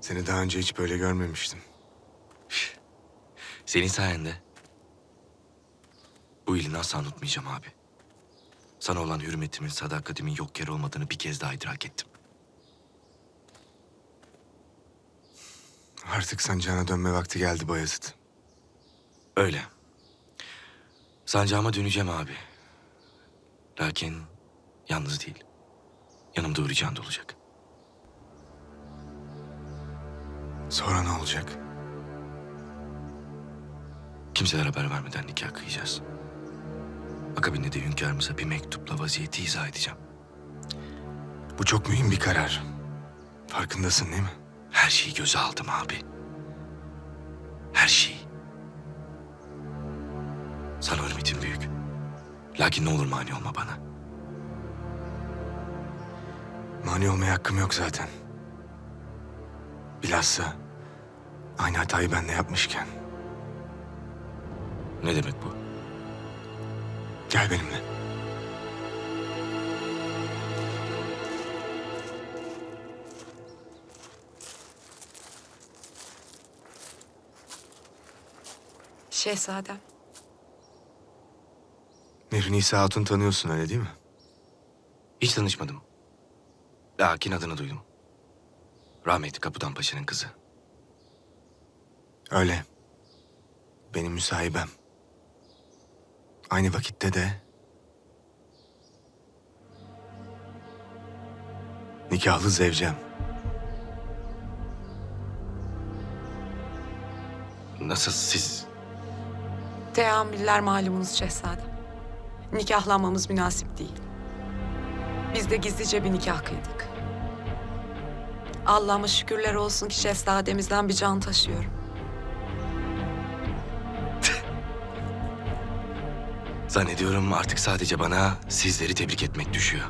Seni daha önce hiç böyle görmemiştim. Senin sayende. Bu iyiliğini asla unutmayacağım abi. Sana olan hürmetimin, sadakatimin yok yere olmadığını bir kez daha idrak ettim. Artık sancağına dönme vakti geldi Bayezid. Öyle. Sancağıma döneceğim abi. Lakin yalnız değil. Yanımda Hurican da olacak. Sonra ne olacak? Kimselere haber vermeden nikah kıyacağız. Akabinde de hünkârımıza bir mektupla vaziyeti izah edeceğim. Bu çok mühim bir karar. Farkındasın değil mi? Her şeyi göze aldım abi. Her şeyi. Sana hürmetim büyük. Lakin ne olur mani olma bana. Mani olmaya hakkım yok zaten. Bilhassa aynı hatayı ben de yapmışken. Ne demek bu? Gel benimle. Şehzadem. Mihri Nisa Hatun tanıyorsun öyle değil mi? Hiç tanışmadım. Lakin adını duydum. Rahmetli Kapıdan Paşa'nın kızı. Öyle. Benim müsahibem. Aynı vakitte de... Nikahlı zevcem. Nasıl siz... Teamüller malumunuz şehzadem. Nikahlanmamız münasip değil. Biz de gizlice bir nikah kıydık. Allah'ıma şükürler olsun ki şehzademizden bir can taşıyorum. Zannediyorum artık sadece bana sizleri tebrik etmek düşüyor.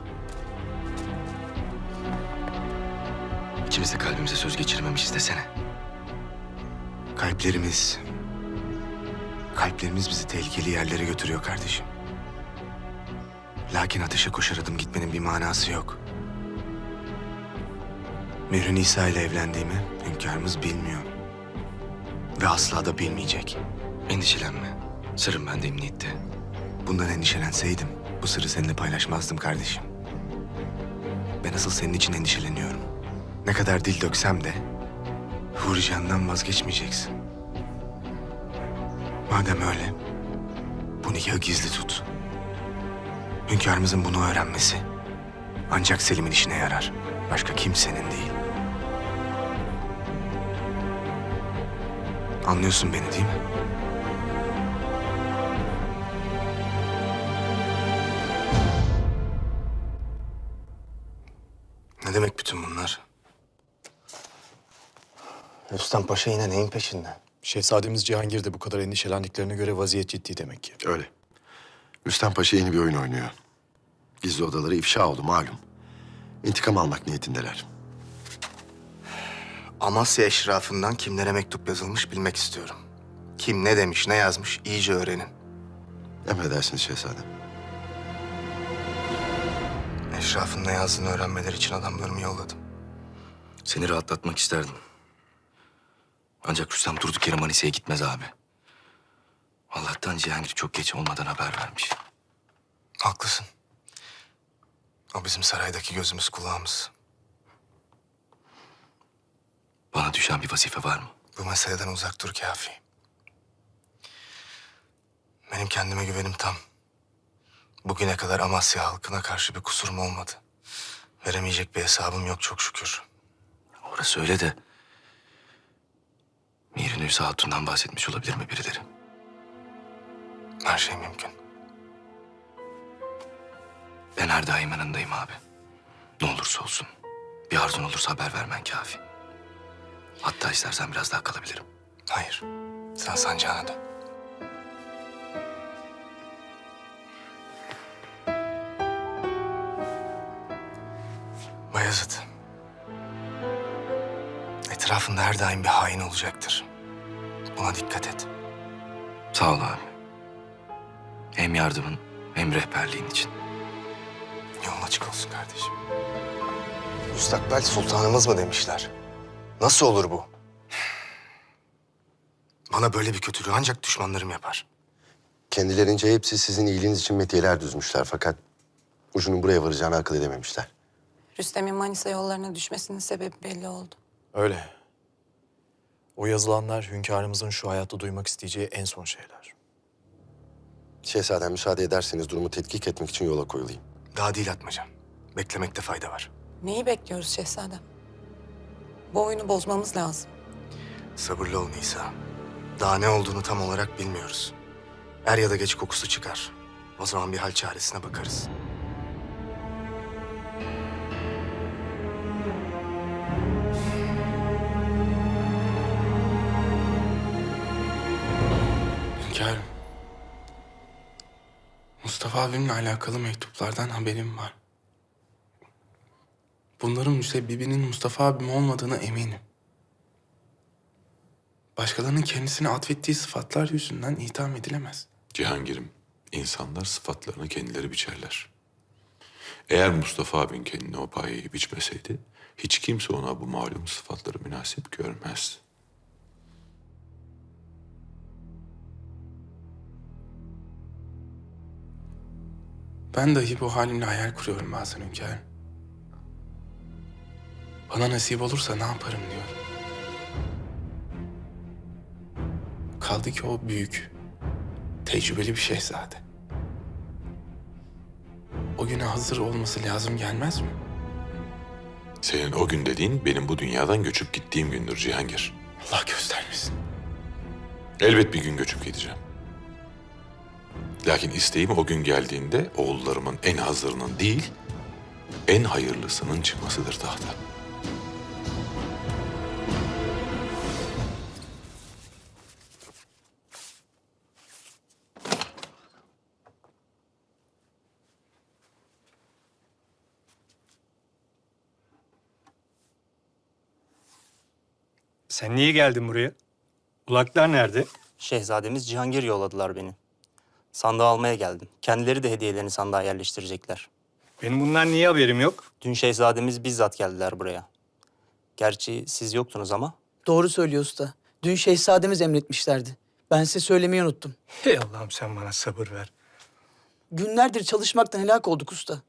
İkimiz de kalbimize söz geçirmemişiz desene. Kalplerimiz... Kalplerimiz bizi tehlikeli yerlere götürüyor kardeşim. Lakin ateşe koşar adım gitmenin bir manası yok. Mihri Nisa ile evlendiğimi hünkârımız bilmiyor. Ve asla da bilmeyecek. Endişelenme. Sırrım bende emniyette. Bundan endişelenseydim bu sırrı seninle paylaşmazdım kardeşim. Ben asıl senin için endişeleniyorum. Ne kadar dil döksem de Huri Can'dan vazgeçmeyeceksin. Madem öyle, bu nikahı gizli tut. Hünkârımızın bunu öğrenmesi ancak Selim'in işine yarar. Başka kimsenin değil. Anlıyorsun beni değil mi? Ne demek bütün bunlar? Rüstem Paşa yine neyin peşinde? Şehzademiz Cihangir de bu kadar endişelendiklerine göre vaziyet ciddi demek ki. Öyle. Rüstem Paşa yeni bir oyun oynuyor. Gizli odaları ifşa oldu malum. İntikam almak niyetindeler. Amasya eşrafından kimlere mektup yazılmış bilmek istiyorum. Kim ne demiş, ne yazmış iyice öğrenin. Emredersiniz şehzadem. Eşrafın ne yazdığını öğrenmeleri için adamlarımı yolladım. Seni rahatlatmak isterdim. Ancak Rüstem durduk yere Manisa'ya gitmez abi. Allah'tan Cihangir çok geç olmadan haber vermiş. Haklısın. O bizim saraydaki gözümüz kulağımız. Bana düşen bir vazife var mı? Bu meseleden uzak dur kafi. Benim kendime güvenim tam. Bugüne kadar Amasya halkına karşı bir kusurum olmadı. Veremeyecek bir hesabım yok çok şükür. Orası öyle de... Mirin Hüsa Hatun'dan bahsetmiş olabilir mi birileri? Her şey mümkün. Ben her daim yanındayım abi. Ne olursa olsun. Bir arzun olursa haber vermen kafi. Hatta istersen biraz daha kalabilirim. Hayır. Sen sancağına dön. Bayezid. Etrafında her daim bir hain olacaktır. Buna dikkat et. Sağ ol abi. Hem yardımın hem rehberliğin için. Yolun açık olsun kardeşim. Müstakbel sultanımız mı demişler? Nasıl olur bu? Bana böyle bir kötülüğü ancak düşmanlarım yapar. Kendilerince hepsi sizin iyiliğiniz için metiyeler düzmüşler fakat ucunun buraya varacağını akıl edememişler. Rüstem'in Manisa yollarına düşmesinin sebebi belli oldu. Öyle. O yazılanlar hünkârımızın şu hayatta duymak isteyeceği en son şeyler. Şehzadem müsaade ederseniz durumu tetkik etmek için yola koyulayım. Daha değil atmaca. Beklemekte fayda var. Neyi bekliyoruz şehzadem? Bu oyunu bozmamız lazım. Sabırlı ol Nisa. Daha ne olduğunu tam olarak bilmiyoruz. Er ya da geç kokusu çıkar. O zaman bir hal çaresine bakarız. Hünkârım. Mustafa abimle alakalı mektuplardan haberim var. Bunların müsebbibinin Mustafa abim olmadığına eminim. Başkalarının kendisine atfettiği sıfatlar yüzünden itham edilemez. Cihangir'im, insanlar sıfatlarını kendileri biçerler. Eğer Mustafa abin kendine o payeyi biçmeseydi, hiç kimse ona bu malum sıfatları münasip görmez. Ben dahi bu halimle hayal kuruyorum bazen hünkârım. Bana nasip olursa ne yaparım diyorum. Kaldı ki o büyük, tecrübeli bir şehzade. O güne hazır olması lazım gelmez mi? Senin o gün dediğin benim bu dünyadan göçüp gittiğim gündür Cihangir. Allah göstermesin. Elbet bir gün göçüp gideceğim. Lakin isteğim o gün geldiğinde oğullarımın en hazırının değil, en hayırlısının çıkmasıdır tahta. Sen niye geldin buraya? Ulaklar nerede? Şehzademiz Cihangir yolladılar beni. Sandığı almaya geldim. Kendileri de hediyelerini sandığa yerleştirecekler. Benim bundan niye haberim yok? Dün şehzademiz bizzat geldiler buraya. Gerçi siz yoktunuz ama Doğru söylüyor usta. Dün şehzademiz emretmişlerdi. Ben size söylemeyi unuttum. Hey Allah'ım sen bana sabır ver. Günlerdir çalışmaktan helak olduk usta.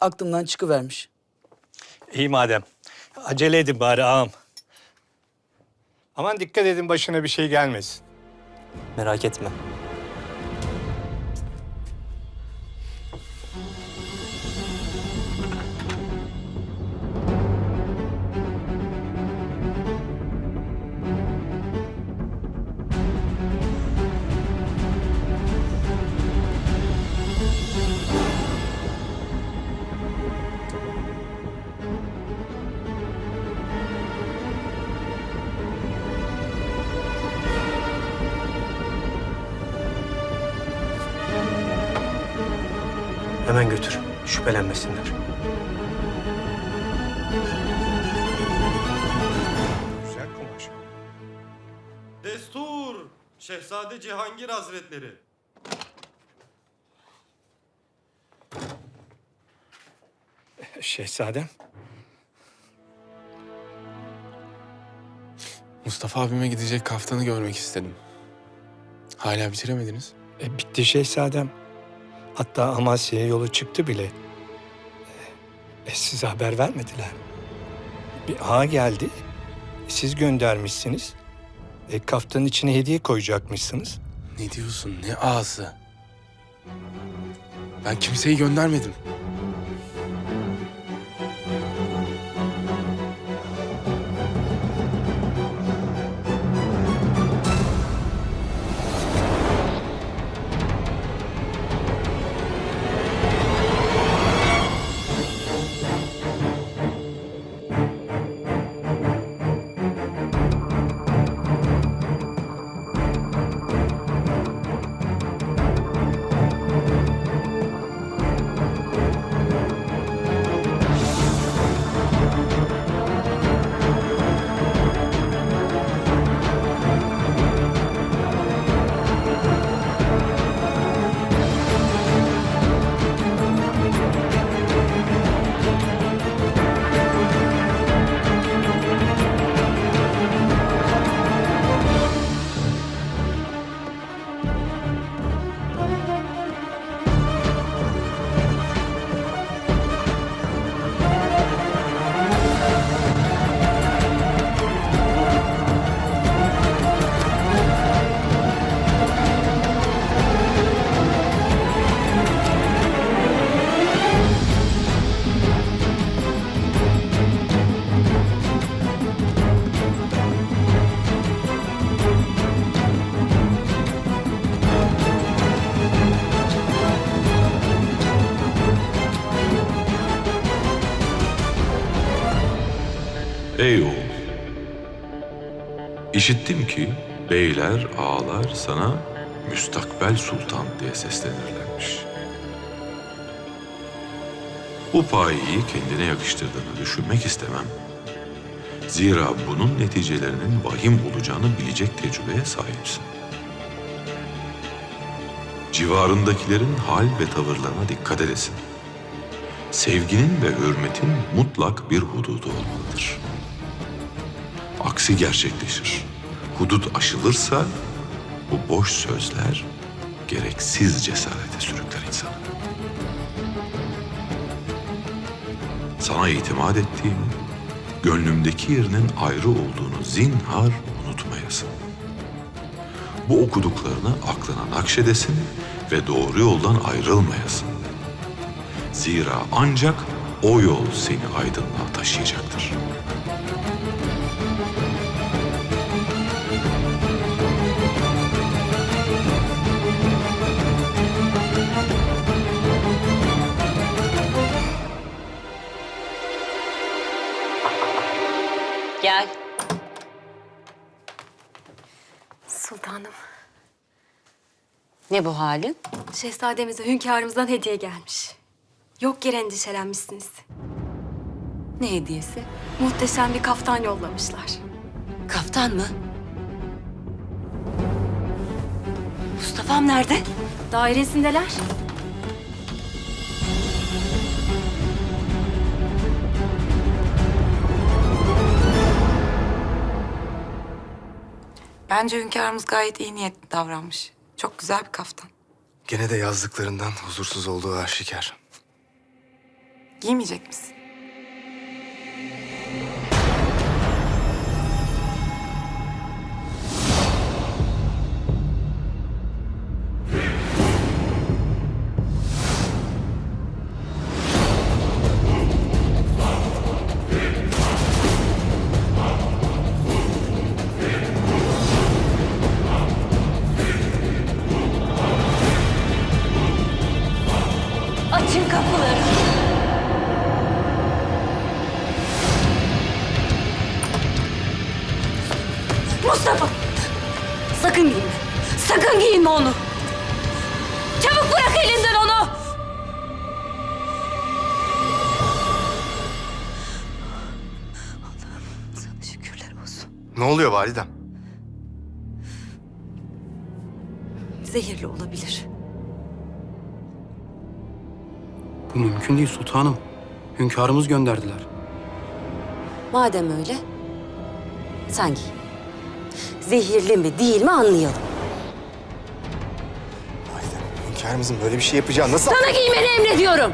Aklımdan çıkıvermiş. İyi madem. Acele edin bari ağam. Aman dikkat edin başına bir şey gelmesin. merak etme. Hemen götür. Şüphelenmesinler. Güzel kumaş. Destur! Şehzade Cihangir Hazretleri. Şehzadem. Mustafa abime gidecek kaftanı görmek istedim. Hala bitiremediniz. E, bitti şehzadem. Hatta Amasya'ya yolu çıktı bile. E, e, size haber vermediler. Bir ağa geldi. Siz göndermişsiniz. E, kaftanın içine hediye koyacakmışsınız. Ne diyorsun? Ne ağzı? Ben kimseyi göndermedim. Ey oğul, işittim ki beyler, ağalar sana müstakbel sultan diye seslenirlermiş. Bu payeyi kendine yakıştırdığını düşünmek istemem. Zira bunun neticelerinin vahim olacağını bilecek tecrübeye sahipsin. Civarındakilerin hal ve tavırlarına dikkat edesin. Sevginin ve hürmetin mutlak bir hududu olmalıdır. Aksi gerçekleşir. Hudut aşılırsa bu boş sözler gereksiz cesarete sürükler insanı. Sana itimat ettiğimi, gönlümdeki yerinin ayrı olduğunu zinhar unutmayasın. Bu okuduklarını aklına nakşedesin ve doğru yoldan ayrılmayasın. Zira ancak o yol seni aydınlığa taşıyacaktır. Sultanım, Ne bu halin? şehzademize hünkârımızdan hediye gelmiş. Yok yere endişelenmişsiniz. Ne hediyesi? Muhteşem bir kaftan yollamışlar. Kaftan mı? Mustafa'm nerede? Dairesindeler. Bence hünkârımız gayet iyi niyetli davranmış. Çok güzel bir kaftan. Gene de yazdıklarından huzursuz olduğu aşikar. Giymeyecek misin? Ne oluyor validem? Zehirli olabilir. Bu mümkün değil sultanım. Hünkârımız gönderdiler. Madem öyle, sen giy. Zehirli mi değil mi anlayalım. Validem, hünkârımızın böyle bir şey yapacağı nasıl... Sana giymeni emrediyorum.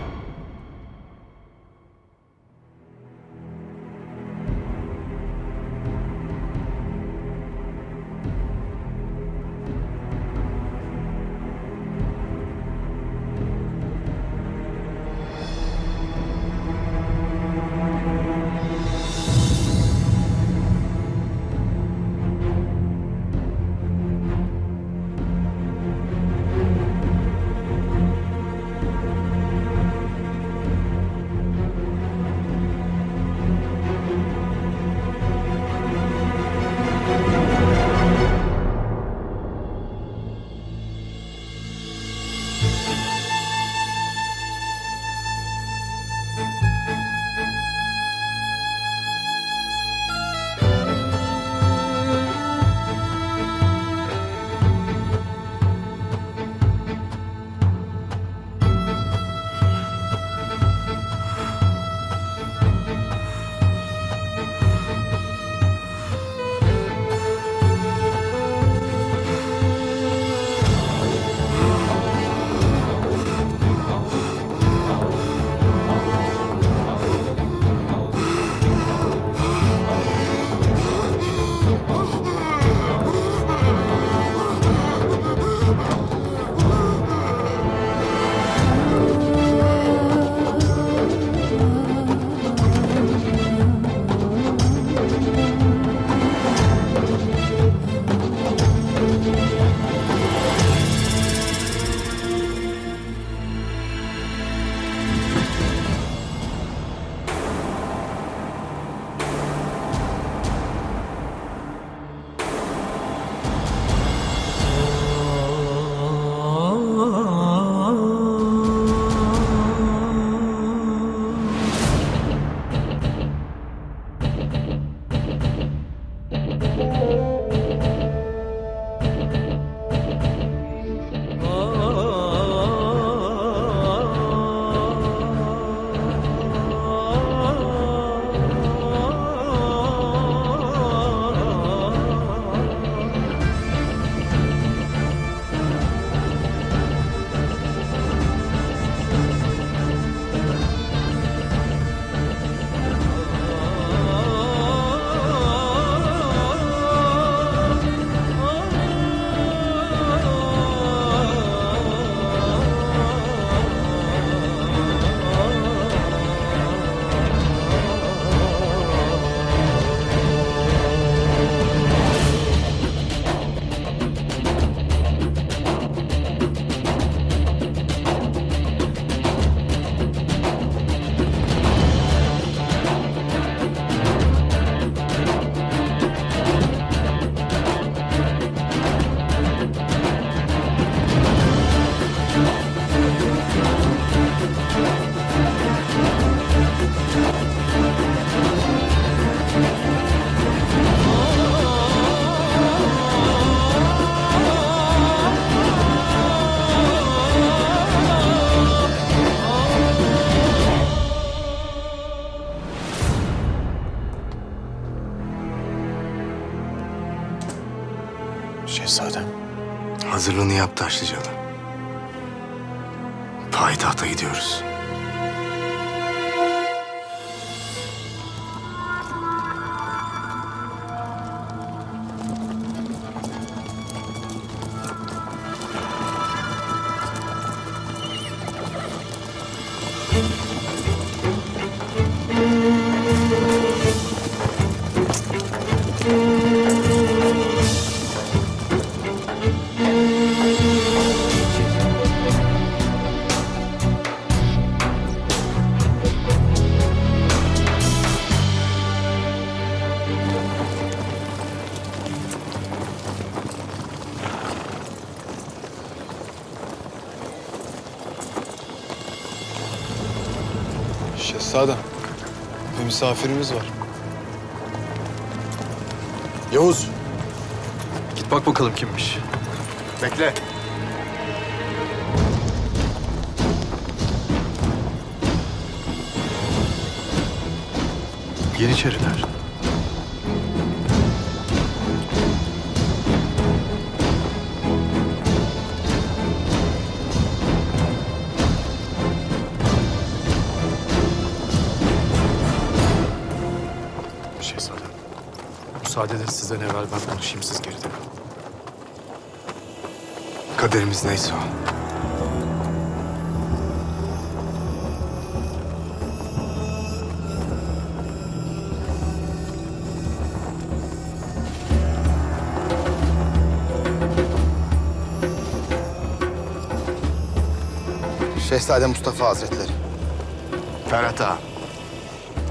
Hazırlığını yap Taşlıcalı. Payitahta gidiyoruz. Misafirimiz var. Yavuz. Git bak bakalım kimmiş. Bekle. Yeniçeriler. Müsaade edin sizden evvel ben konuşayım siz geride. Kaderimiz neyse o. Şehzade Mustafa Hazretleri. Ferhat Ağa.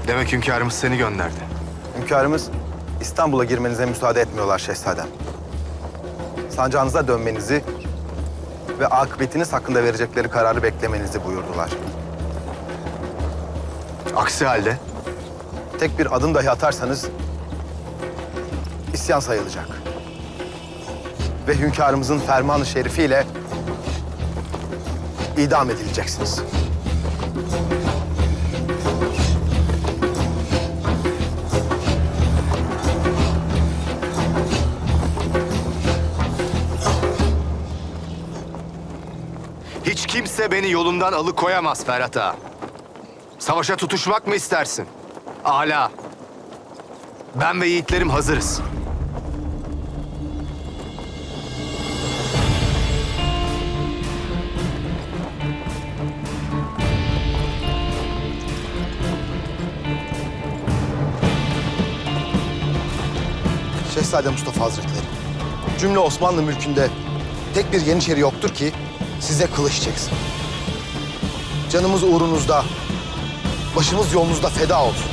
Demek hünkârımız seni gönderdi. Hünkârımız İstanbul'a girmenize müsaade etmiyorlar şehzadem. Sancağınıza dönmenizi ve akıbetiniz hakkında verecekleri kararı beklemenizi buyurdular. Aksi halde Tek bir adım dahi atarsanız isyan sayılacak. Ve hünkârımızın fermanı şerifiyle idam edileceksiniz. Hiç kimse beni yolumdan alıkoyamaz Ferhat Ağa. Savaşa tutuşmak mı istersin? Ala. Ben ve yiğitlerim hazırız. Şehzade Mustafa Hazretleri, cümle Osmanlı mülkünde tek bir Yeniçeri yoktur ki size kılıç çeksin. Canımız uğrunuzda, başımız yolunuzda feda olsun.